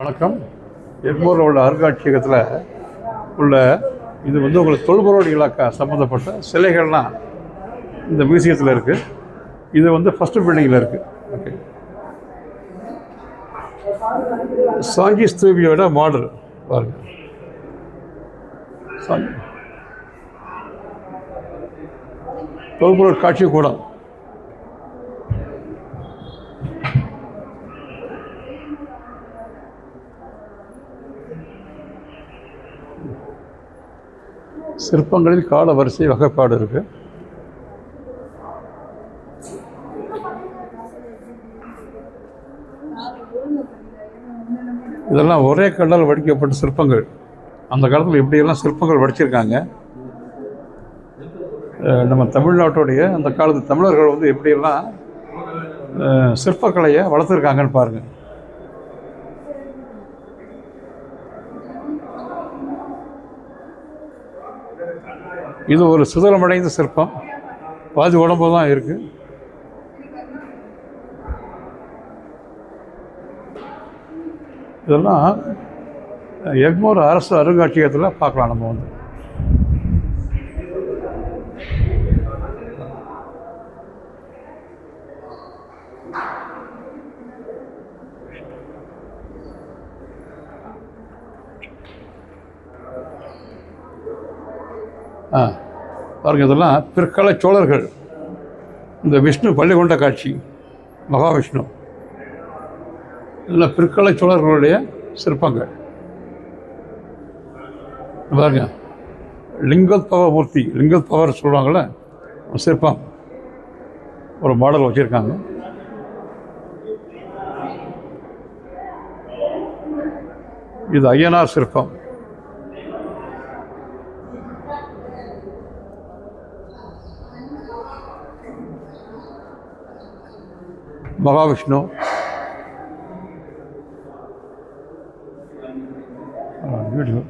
வணக்கம். எக்மோரில் உள்ள அருங்காட்சியகத்தில் உள்ள இது வந்து உங்களுக்கு தொல்பொருள் இலாக்கா சம்மந்தப்பட்ட சிலைகள்லாம் இந்த மியூசியத்தில் இருக்குது இது வந்து ஃபஸ்ட்டு பில்டிங்கில் இருக்குது ஓகே சாங்கி ஸ்தூபியோட மாடல் பாருங்க. தொல்பொருள் காட்சி கூடம். சிற்பங்களில் கால வரிசை வகைப்பாடு இருக்கு. இதெல்லாம் ஒரே கல்லால் வடிக்கப்பட்ட சிற்பங்கள். அந்த காலத்தில் எப்படியெல்லாம் சிற்பங்கள் வடிச்சிருக்காங்க. நம்ம தமிழ்நாட்டுடைய அந்த காலத்து தமிழர்கள் வந்து எப்படியெல்லாம் சிற்பக்கலையை வளர்த்துருக்காங்கன்னு பாருங்கள் இது ஒரு சிதறமடைந்த சிற்பம். பாதி உடம்பு தான் இருக்கு. இதெல்லாம் எக்மோர் அரசு அருங்காட்சியகத்தில் பார்க்கலாம் நம்ம வந்து. ஆ பாருங்கள் இதெல்லாம் பிற்கால சோழர்கள். இந்த விஷ்ணு பள்ளி கொண்ட காட்சி மகாவிஷ்ணு இதெல்லாம் பிற்கால சோழர்களுடைய சிற்பங்கள். பாருங்க லிங்கோத்பவ மூர்த்தி லிங்கோத்பவர் சொல்லுவாங்கள்ல சிற்பம். ஒரு மாடல் வச்சுருக்காங்க. இது ஐயனார் சிற்பம். மகாவிஷ்ணு. வீடியோ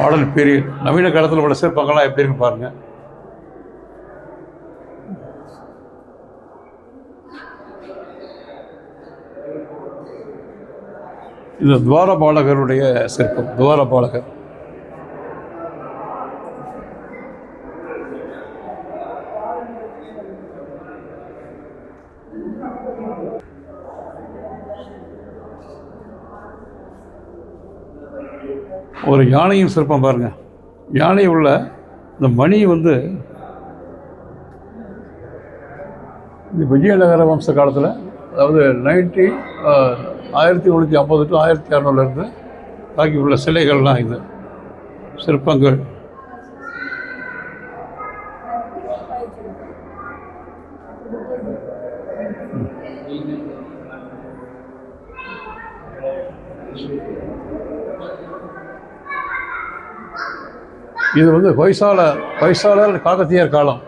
மாடல் பீரியட் நவீன காலத்தில் உள்ள சிற்பங்கள்லாம் எப்படி இருக்கு பாருங்க. இது துவாரபாலகருடைய சிற்பம் துவாரபாலகர். ஒரு யானையின் சிற்பம் பாருங்க. யானை உள்ள இந்த மணி வந்து இந்த விஜயநகர வம்ச காலத்தில் அதாவது நைன்டி ஆயிரத்தி முந்நூற்றி ஐம்பது டு ஆயிரத்தி அறநூறுலேருந்து பாக்கி உள்ள சிலைகள்லாம் இது. சிற்பங்கள். இது வந்து ஹொய்சால ஹொய்சாலர் காக்கத்தியர் காலம்.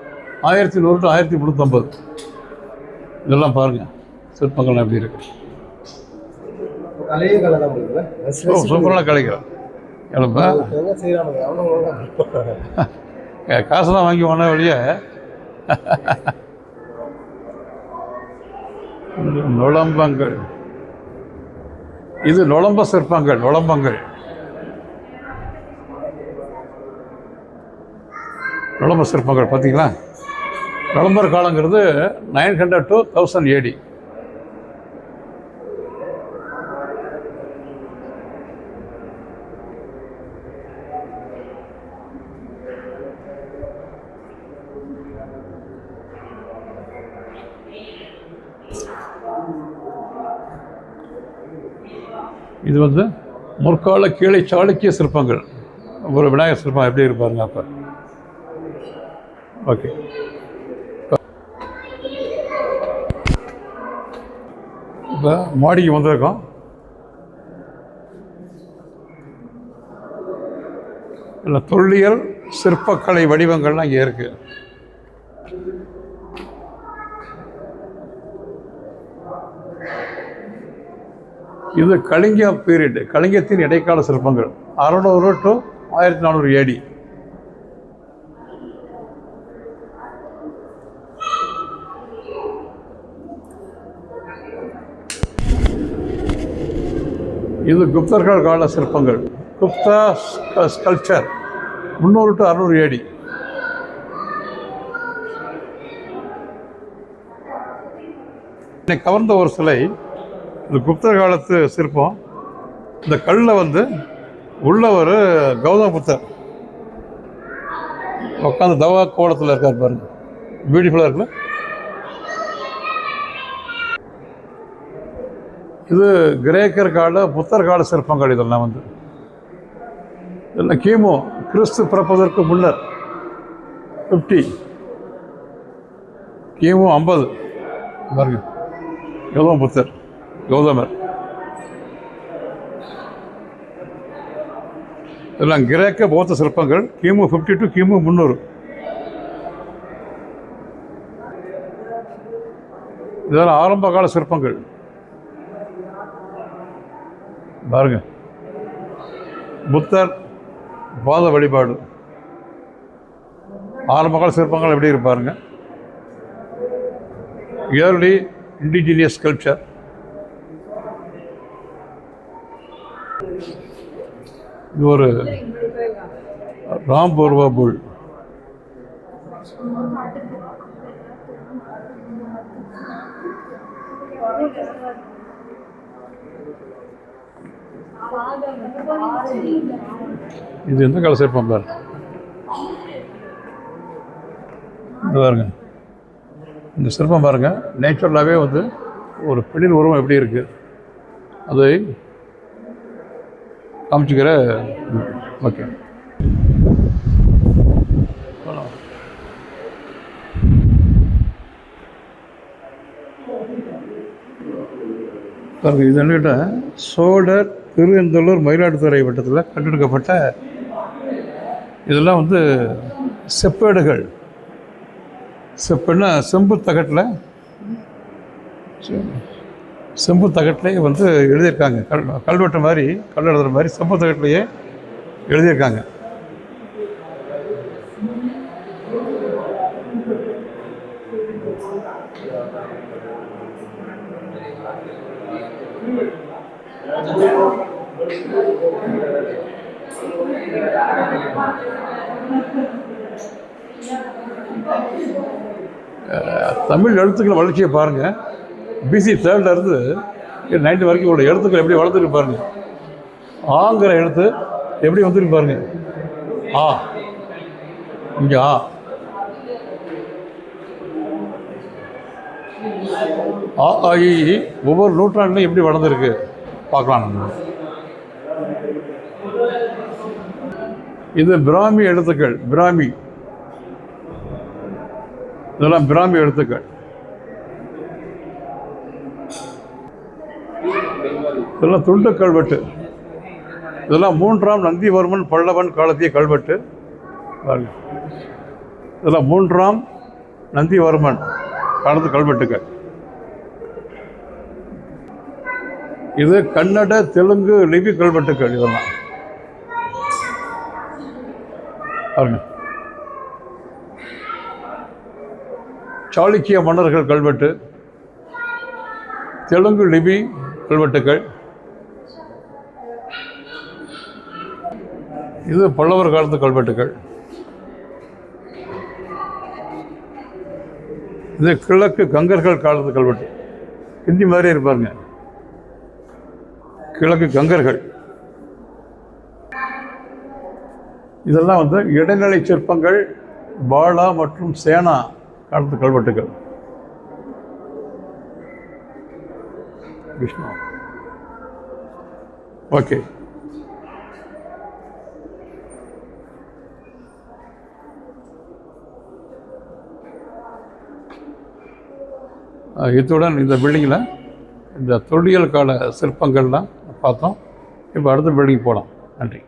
ஆயிரத்தி நூறு டு ஆயிரத்தி முந்நூற்றம்பது இதெல்லாம் பாருங்கள் சிற்பங்கள்லாம் எப்படி இருக்கு. சூப்பரான கலைக்கிறேன் எழுப்பா காசு தான். வாங்கி போன வழிய? நுழம்பங்கள். இது நுழம்ப சிற்பங்கள் நுழம்பங்கள். நுழம்ப சிற்பங்கள் பார்த்தீங்களா நுழம்பர் காலங்கிறது nine hundred to thousand AD இது வந்து முற்கால கீழே சாளுக்கிய சிற்பங்கள். ஒரு விநாயகர் சிற்பம் எப்படி இருப்பாருங்க அப்போ. ஓகே. இப்போ மாடிக்கு வந்திருக்கோம். இல்லை தொல்லியல் சிற்பக்கலை வடிவங்கள்லாம் இங்கே இருக்குது இது கலிங்க பீரியடு கலிங்கத்தின் இடைக்கால சிற்பங்கள். அறநூறு டு ஆயிரத்தி நானூறு ஏடி இது குப்தர்கள் கால சிற்பங்கள். குப்தா ஸ்கல்ச்சர் முந்நூறு டு அறுநூறு ஏடி என்னை கவர்ந்த ஒரு சிலை இது குப்தர் காலத்து சிற்பம். இந்த கல்லில் வந்து உள்ள ஒரு கௌதம புத்தர். உட்காந்து தவா கோலத்தில் இருக்கார் பாருங்க. பியூட்டிஃபுல்லாக இருக்குல்ல? இது கிரேக்கர் கால புத்தர் கால சிற்பங்கள் இதெல்லாம் வந்து. இதெல்லாம் கிமு கிறிஸ்து பிறப்பதற்கு முன்னர். ஃபிஃப்டி கிமு ஐம்பது. பாருங்க. கௌதம புத்தர். கௌதமர். இதெல்லாம் கிரேக்க பௌத்த சிற்பங்கள் கிமு ஃபிஃப்டி டு கிமு முந்நூறு. இதெல்லாம் ஆரம்ப கால சிற்பங்கள். பாருங்க. புத்தர் பாத வழிபாடு. ஆரம்ப கால சிற்பங்கள் எப்படி இருப்பாருங்க இயர்லி இண்டிஜினியஸ் கல்ச்சர் இது ஒரு ராம்பூர்வா புல். இது எந்த கால சிற்பம் பாரு. இது பாருங்க. இந்த சிற்பம் பாருங்க. நேச்சுரலாகவே வந்து ஒரு பெண்ணின் உருவம் எப்படி இருக்குது அதை காமிச்சுக்கிற ஓகே. பாருங்கள் இது என்ன சோழர் திருவெந்தலூர் மயிலாடுதுறை வட்டத்தில் கண்டெடுக்கப்பட்ட இதெல்லாம் வந்து செப்பேடுகள். செப்புன்னா செம்பு தகட்டில். செம்பு தகட்டிலே வந்து எழுதியிருக்காங்க. கல் கல்வெட்டு மாதிரி கல் எழுதுகிற மாதிரி செம்பு தகட்டிலேயே எழுதியிருக்காங்க. தமிழ் எழுத்துக்கள் வளர்ச்சியை பாருங்கள் பிசி தேர்ட்லேருந்து நைன்டி வரைக்கும் உள்ள எழுத்துக்கள் எப்படி வளர்த்துருக்கு பாருங்க. ஆங்கிற எழுத்து எப்படி வந்துருக்கு பாருங்க. ஆ. இங்கே ஆ. ஆ ஒவ்வொரு நூற்றாண்டுலையும் எப்படி வளர்ந்துருக்கு? பார்க்கலாம். நம்ம இது பிராமி எழுத்துக்கள் பிராமி. இதெல்லாம் பிராமி எழுத்துக்கள். இதெல்லாம் துண்டு கல்வெட்டு. இதெல்லாம் மூன்றாம் நந்திவர்மன் பல்லவன் காலத்திய கல்வெட்டு. இதெல்லாம் மூன்றாம் நந்திவர்மன் காலத்து கல்வெட்டுகள் இது கன்னட தெலுங்கு லிபி கல்வெட்டுகள் இதெல்லாம். பாருங்க. சாளுக்கிய மன்னர்கள் கல்வெட்டு. தெலுங்கு லிபி கல்வெட்டுகள். இது பல்லவர் காலத்து கல்வெட்டுகள். இது கிழக்கு கங்கர்கள் காலத்து கல்வெட்டு. ஹிந்தி மாதிரியே இருப்பாருங்க கிழக்கு கங்கர்கள். இதெல்லாம் வந்து இடைநிலை சிற்பங்கள் பாலா மற்றும் சேனா காலத்து கல்வெட்டுகள். விஷ்ணு. ஓகே. இத்துடன் இந்த பில்டிங்கில் இந்த தொல்லியல் கால சிற்பங்கள்லாம் பார்த்தோம். இப்போ அடுத்த பில்டிங் போகலாம் நன்றி.